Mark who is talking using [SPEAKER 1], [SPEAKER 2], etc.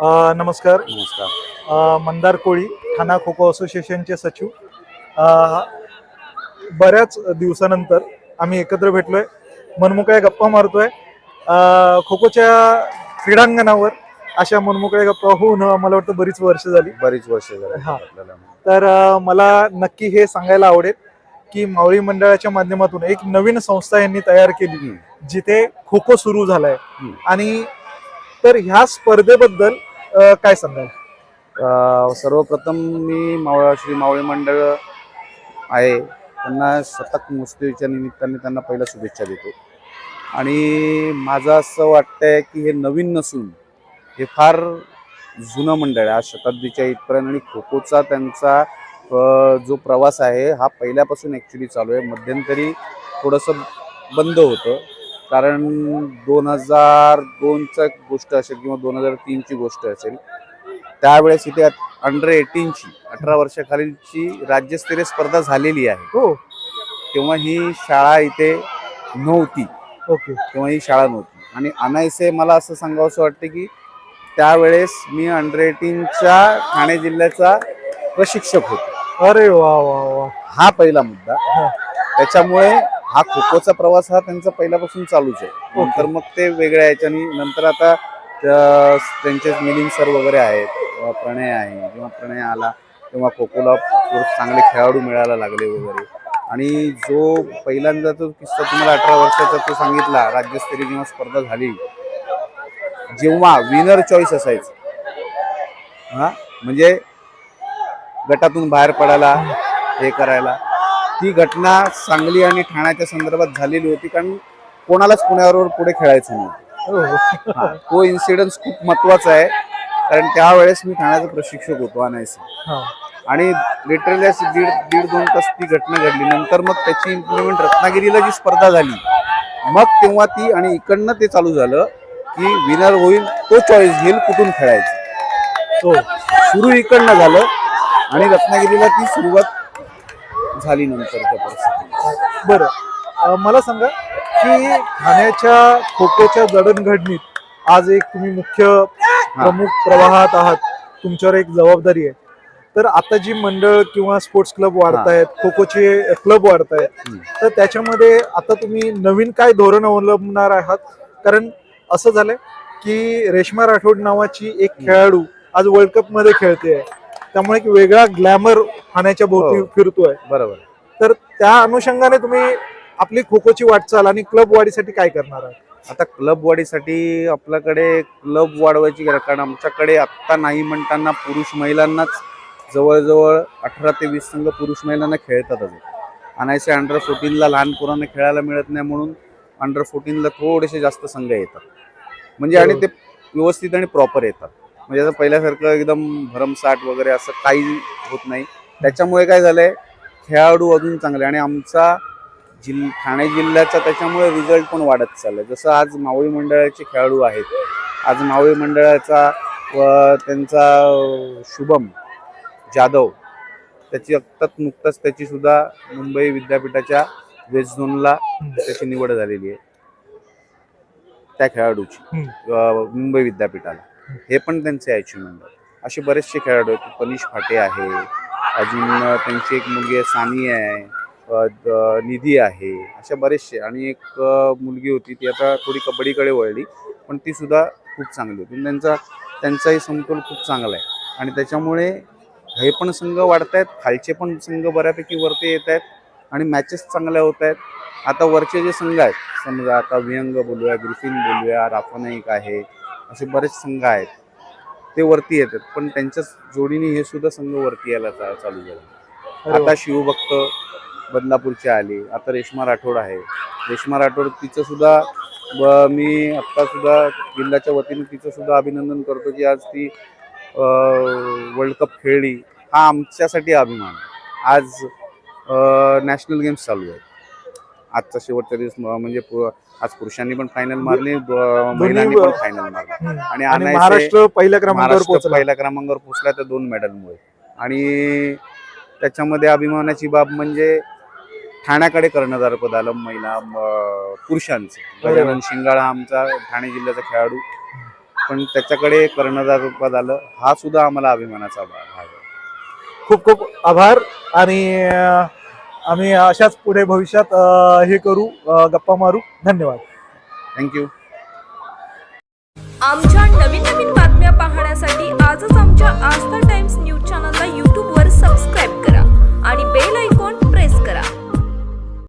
[SPEAKER 1] अ, नमस्कार.
[SPEAKER 2] नमस्कार.
[SPEAKER 1] अ, मंदार कोळी ठाणा खो खो असोसिएशनचे सचिव. अ, बऱ्याच दिवसानंतर आम्ही एकत्र भेटलोय. मनमोकळ्या गप्पा मारतोय. अ, खो खोच्या क्रीडांगणावर अशा मनमोकळ्या गप्पा होऊन मला वाटतं बरीच वर्ष झाली.
[SPEAKER 2] बरीच वर्ष झाली
[SPEAKER 1] हा.
[SPEAKER 2] आपल्याला.
[SPEAKER 1] तर अ, मला नक्की हे सांगायला आवडेल की मावळी मंडळाच्या माध्यमातून एक नवीन संस्था यांनी तयार केली
[SPEAKER 2] हम्म.
[SPEAKER 1] जिथे खो खो सुरू झालाय.
[SPEAKER 2] हम्म.
[SPEAKER 1] आणि तर ह्या स्पर्धेबद्दल अ, काय सांगाल?
[SPEAKER 2] सर्वप्रथम मी मावळ श्री मावळे मंडळ आहे. त्यांना शतक मुस्तीच्या निमित्ताने त्यांना पहिल्या शुभेच्छा देतो. आणि माझं असं वाटतंय की हे नवीन नसून हे फार जुनं मंडळ आहे. आज शताब्दीच्या इथपर्यंत आणि खो खोचा त्यांचा जो प्रवास आहे हा पहिल्यापासून ॲक्च्युली चालू आहे. मध्यंतरी थोडंसं बंद होतं. कारण दोन हजार दोनचा गोष्ट असेल किंवा दोन हजार तीनची गोष्ट असेल त्यावेळेस इथे अंडर एटीनची अठरा वर्षाखालीलची राज्यस्तरीय स्पर्धा झालेली आहे.
[SPEAKER 1] हो.
[SPEAKER 2] तेव्हा ही शाळा इथे नव्हती.
[SPEAKER 1] ओके.
[SPEAKER 2] तेव्हा ही शाळा नव्हती. आणि अनायसे मला असं सांगावंसं वाटतं की त्यावेळेस मी अंडर एटीनच्या ठाणे जिल्ह्याचा प्रशिक्षक होतो.
[SPEAKER 1] अरे वा वा वा.
[SPEAKER 2] हा पहिला मुद्दा. त्याच्यामुळे हा खो खोचा प्रवास हा त्यांचा पहिल्यापासून चालूच आहे. नंतर मग ते वेगळ्या याच्यानी नंतर आता त्या- त्यांचे मिलिंद सर वगैरे आहेत किंवा प्रणय आहे जेव्हा प्रणय आला तेव्हा खो खोला चांगले खेळाडू मिळायला लागले वगैरे. आणि जो पहिल्यांदा तो किस्सा तुम्हाला अठरा वर्षाचा तो सांगितला राज्यस्तरीय जेव्हा स्पर्धा झाली जेव्हा विनर चॉईस असायचं. हा? म्हणजे गटातून बाहेर पडायला हे करायला. ती घटना सांगली आणि ठाण्याच्या संदर्भात झालेली होती कारण कोणालाच पुण्याबरोबर पुढे खेळायचं नव्हतं
[SPEAKER 1] हो,
[SPEAKER 2] तो इन्सिडन्स खूप महत्त्वाचा आहे कारण त्यावेळेस मी ठाण्याचा प्रशिक्षक होतो
[SPEAKER 1] हा.
[SPEAKER 2] आणि लिटरली अशी दीड दीड दोन तास ती घटना घडली. नंतर मग त्याची इम्प्लिमेंट रत्नागिरीला जी स्पर्धा झाली मग तेव्हा ती आणि इकडनं ते चालू झालं की विनर होईल तो चॉईस घेईल कुठून खेळायचं.
[SPEAKER 1] हो.
[SPEAKER 2] सुरू इकडनं झालं आणि रत्नागिरीला ती सुरुवात झाली नंतरच्या परिस्थिती
[SPEAKER 1] बरं. मला सांगा की ठाण्याच्या खो खोच्या जडणघडणीत आज एक तुम्ही मुख्य प्रमुख प्रवाहात आहात. तुमच्यावर एक जबाबदारी आहे. तर आता जी मंडळ किंवा स्पोर्ट्स क्लब वाढतायत खो खोचे क्लब वाढतायत. तर त्याच्यामध्ये आता तुम्ही नवीन काय धोरण अवलंबणार आहात? कारण असं झालंय की रेश्मा राठोड नावाची एक खेळाडू आज वर्ल्ड कपमध्ये खेळते त्यामुळे एक वेगळा ग्लॅमर ठाण्याच्या भोवती
[SPEAKER 2] हो.
[SPEAKER 1] फिरतोय.
[SPEAKER 2] बरोबर.
[SPEAKER 1] तर त्या अनुषंगाने तुम्ही आपली खो खोची वाटचाल आणि क्लब वाढीसाठी काय करणार आहात?
[SPEAKER 2] आता क्लब वाढीसाठी आपल्याकडे क्लब वाढवायची गरज कारण आमच्याकडे आत्ता नाही म्हणताना पुरुष महिलांनाच जवळजवळ अठरा ते वीस संघ पुरुष महिलांना खेळतात अजून अनायसे अंडर फोर्टीनला लहान पोरांना खेळायला मिळत नाही म्हणून अंडर फोर्टीनला थोडेसे जास्त संघ येतात. म्हणजे आणि ते व्यवस्थित आणि प्रॉपर येतात. म्हणजे आता पहिल्यासारखं एकदम भरमसाठ वगैरे असं काही होत नाही. त्याच्यामुळे काय झालंय खेळाडू अजून चांगले आणि आमचा जिल ठाणे जिल्ह्याचा त्याच्यामुळे रिझल्ट पण वाढत चाललाय. जसं आज मावळी मंडळाचे खेळाडू आहेत. आज मावळी मंडळाचा व त्यांचा शुभम जाधव त्याची आत्ताच नुकताच त्याची सुद्धा मुंबई विद्यापीठाच्या वेस्ट झोनला त्याची निवड झालेली आहे. त्या खेळाडूची मुंबई विद्यापीठाला. हे पण त्यांचे अचिव्हमेंट असे बरेचसे खेळाडू आहेत. पनिश फाटे आहे. अजून त्यांची एक मुलगी आहे सानी आहे. निधी आहे. अशा बरेचसे आणि एक मुलगी होती. ती आता थोडी कबड्डीकडे वळली. पण ती सुद्धा खूप चांगली होती. त्यांचा त्यांचाही समतोल खूप चांगला आहे. आणि त्याच्यामुळे हे पण संघ वाढत आहेत खालचे पण संघ बऱ्यापैकी वरती येत आहेत. आणि मॅचेस चांगल्या होत आहेत. आता वरचे जे संघ आहेत समजा आता विहंग बोलूया ग्रिफिन बोलूया राफा नाईक आहे. असे बरेच संघ आहेत. ते वरती येतात. पण त्यांच्याच जोडीने हे सुद्धा संघ वरती यायला चा- चालू झाले.
[SPEAKER 1] वा.
[SPEAKER 2] आता शिवभक्त बदलापूरचे आले. आता रेश्मा राठोड आहे. रेश्मा राठोड तिचं सुद्धा ब- मी आत्ता सुद्धा जिल्ह्याच्या वतीने तिचं सुद्धा अभिनंदन करतो की आज ती वर्ल्ड कप खेळली. हा आमच्यासाठी अभिमान. आज नॅशनल गेम्स चालू आहेत. आजचा शेवटचा दिवस म्हणजे आज पुरुषांनी पण फायनल मारली महिलांनी पण फायनल मारली. आणि
[SPEAKER 1] महाराष्ट्र पहिल्या क्रमांकावर
[SPEAKER 2] पहिल्या क्रमांकावर पोहोचला त्या दोन मेडलमुळे आणि त्याच्यामध्ये अभिमानाची बाब म्हणजे ठाण्याकडे कर्णधारपद आलं महिला पुरुषांचं. गजानन शिंगाळा आमचा ठाणे जिल्ह्याचा खेळाडू. पण त्याच्याकडे कर्णधार पद आलं हा सुद्धा आम्हाला अभिमानाचा भाग आहे.
[SPEAKER 1] खूप खूप आभार आणि आम्ही अशाच पुढे भविष्यात हे करू गप्पा मारू. धन्यवाद.
[SPEAKER 2] थँक्यू
[SPEAKER 3] आमच्या नवीन नवीन बातम्या पाहण्यासाठी आजच आमच्या आस्था टाइम्स न्यूज चॅनलला यूट्यूबवर सबस्क्राईब करा आणि बेल ऐकॉन प्रेस करा.